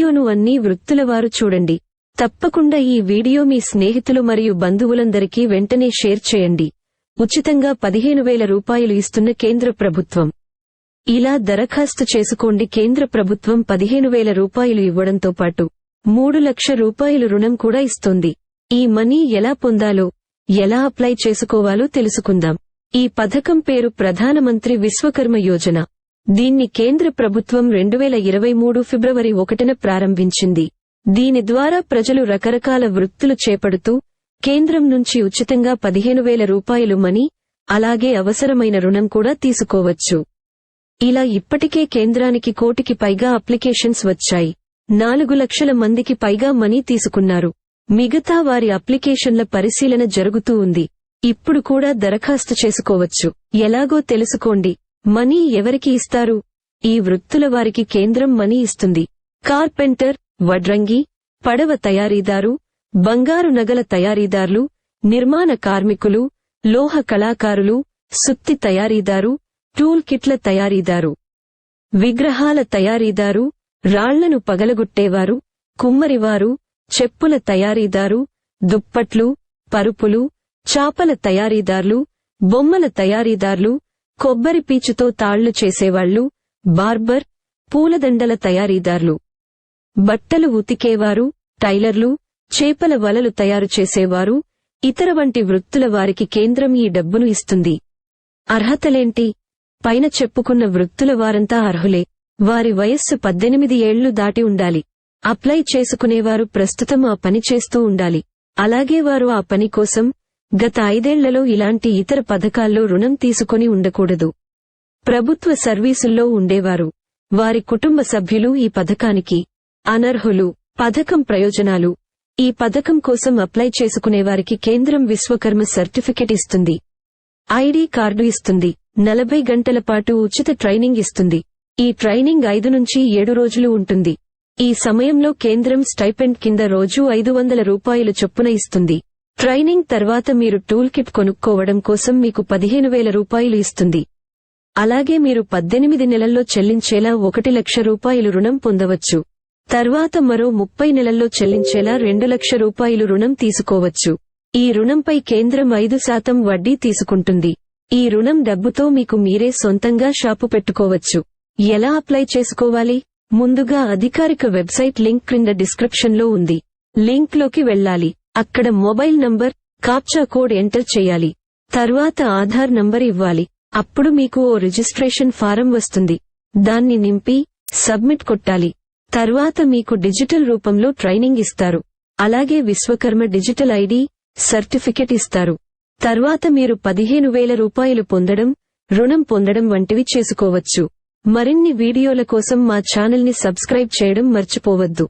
వీడియోను అన్ని వృత్తుల వారు చూడండి. తప్పకుండా ఈ వీడియో మీ స్నేహితులు మరియు బంధువులందరికీ వెంటనే షేర్ చేయండి. ఉచితంగా పదిహేను వేల రూపాయలు ఇస్తున్న కేంద్ర ప్రభుత్వం. ఇలా దరఖాస్తు చేసుకోండి. కేంద్ర ప్రభుత్వం పదిహేను వేల రూపాయలు ఇవ్వడంతో పాటు మూడు లక్ష రూపాయలు రుణం కూడా ఇస్తోంది. ఈ మనీ ఎలా పొందాలో ఎలా అప్లై చేసుకోవాలో తెలుసుకుందాం. ఈ పథకం పేరు ప్రధానమంత్రి విశ్వకర్మ యోజన. దీన్ని కేంద్ర ప్రభుత్వం రెండు వేల ఇరవై మూడు ఫిబ్రవరి ఒకటిన ప్రారంభించింది. దీని ద్వారా ప్రజలు రకరకాల వృత్తులు చేపడుతూ కేంద్రం నుంచి ఉచితంగా పదిహేను వేల రూపాయలు మనీ అలాగే అవసరమైన రుణం కూడా తీసుకోవచ్చు. ఇలా ఇప్పటికే కేంద్రానికి కోటికి పైగా అప్లికేషన్స్ వచ్చాయి. నాలుగు లక్షల మందికి పైగా మనీ తీసుకున్నారు. మిగతా వారి అప్లికేషన్ల పరిశీలన జరుగుతూ ఉంది. ఇప్పుడు కూడా దరఖాస్తు చేసుకోవచ్చు. ఎలాగో తెలుసుకోండి. మనీ ఎవరికి ఇస్తారు? ఈ వృత్తుల వారికి కేంద్రం మనీ ఇస్తుంది. కార్పెంటర్ వడ్రంగి పడవ తయారీదారు బంగారు నగల తయారీదారులు నిర్మాణ కార్మికులు లోహ కళాకారులు సుత్తి తయారీదారు టూల్ కిట్ల తయారీదారు. విగ్రహాల తయారీదారు రాళ్ళను పగలగొట్టేవారు కుమ్మరివారు చెప్పుల తయారీదారు దుప్పట్లు పరుపులు చాపల తయారీదార్లు బొమ్మల తయారీదార్లు కొబ్బరి పీచుతో తాళ్ళు చేసేవాళ్ళు బార్బర్ పూలదండల తయారీదార్లు. బట్టలు ఉతికేవారు టైలర్లు చేపల వలలు తయారు చేసేవారు ఇతర వంటి వృత్తుల వారికి కేంద్రం ఈ డబ్బును ఇస్తుంది. అర్హతలేంటి? పైన చెప్పుకున్న వృత్తుల వారంతా అర్హులే. వారి వయస్సు పద్దెనిమిది ఏళ్ళు దాటి ఉండాలి. అప్లై చేసుకునేవారు ప్రస్తుతం ఆ పని చేస్తూ ఉండాలి. అలాగే వారు ఆ పని కోసం గత ఐదేళ్ళలో ఇలాంటి ఇతర పథకాల్లో రుణం తీసుకొని ఉండకూడదు. ప్రభుత్వ సర్వీసుల్లో ఉండేవారు. వారి కుటుంబ సభ్యులు ఈ పథకానికి అనర్హులు. పథకం ప్రయోజనాలు. ఈ పథకం కోసం అప్లై చేసుకునేవారికి కేంద్రం విశ్వకర్మ సర్టిఫికెట్ ఇస్తుంది. ఐడి కార్డు ఇస్తుంది. నలభై గంటల పాటు ఉచిత ట్రైనింగ్ ఇస్తుంది. ఈ ట్రైనింగ్ ఐదు నుంచి ఏడు రోజులు ఉంటుంది. ఈ సమయంలో కేంద్రం స్టైపెండ్ కింద రోజూ ఐదు వందల రూపాయలు చొప్పున ఇస్తుంది. ట్రైనింగ్ తర్వాత మీరు టూల్ కిట్ కొనుక్కోవడం కోసం మీకు పదిహేను వేల రూపాయలు ఇస్తుంది. అలాగే మీరు పద్దెనిమిది నెలల్లో చెల్లించేలా ఒకటి లక్ష రూపాయలు రుణం పొందవచ్చు. తర్వాత మరో ముప్పై నెలల్లో చెల్లించేలా రెండు లక్ష రూపాయలు రుణం తీసుకోవచ్చు. ఈ రుణంపై కేంద్రం ఐదు శాతం వడ్డీ తీసుకుంటుంది. ఈ రుణం డబ్బుతో మీకు మీరే సొంతంగా షాపు పెట్టుకోవచ్చు. ఎలా అప్లై చేసుకోవాలి? ముందుగా అధికారిక వెబ్సైట్ లింక్ క్రింద డిస్క్రిప్షన్లో ఉంది. లింక్లోకి వెళ్ళాలి. అక్కడ mobile number captcha code enter చేయాలి. తర్వాత ఆధార్ నంబర్ ఇవ్వాలి. అప్పుడు మీకు ఓ రిజిస్ట్రేషన్ ఫారం వస్తుంది. దాన్ని నింపి సబ్మిట్ కొట్టాలి. తర్వాత మీకు డిజిటల్ రూపంలో ట్రైనింగ్ ఇస్తారు. అలాగే విశ్వకర్మ డిజిటల్ ఐడి సర్టిఫికెట్ ఇస్తారు. తర్వాత మీరు పదిహేను వేల రూపాయలు పొందడం రుణం పొందడం వంటివి చేసుకోవచ్చు. మరిన్ని వీడియోల కోసం మా ఛానల్ని సబ్స్క్రైబ్ చేయడం మర్చిపోవద్దు.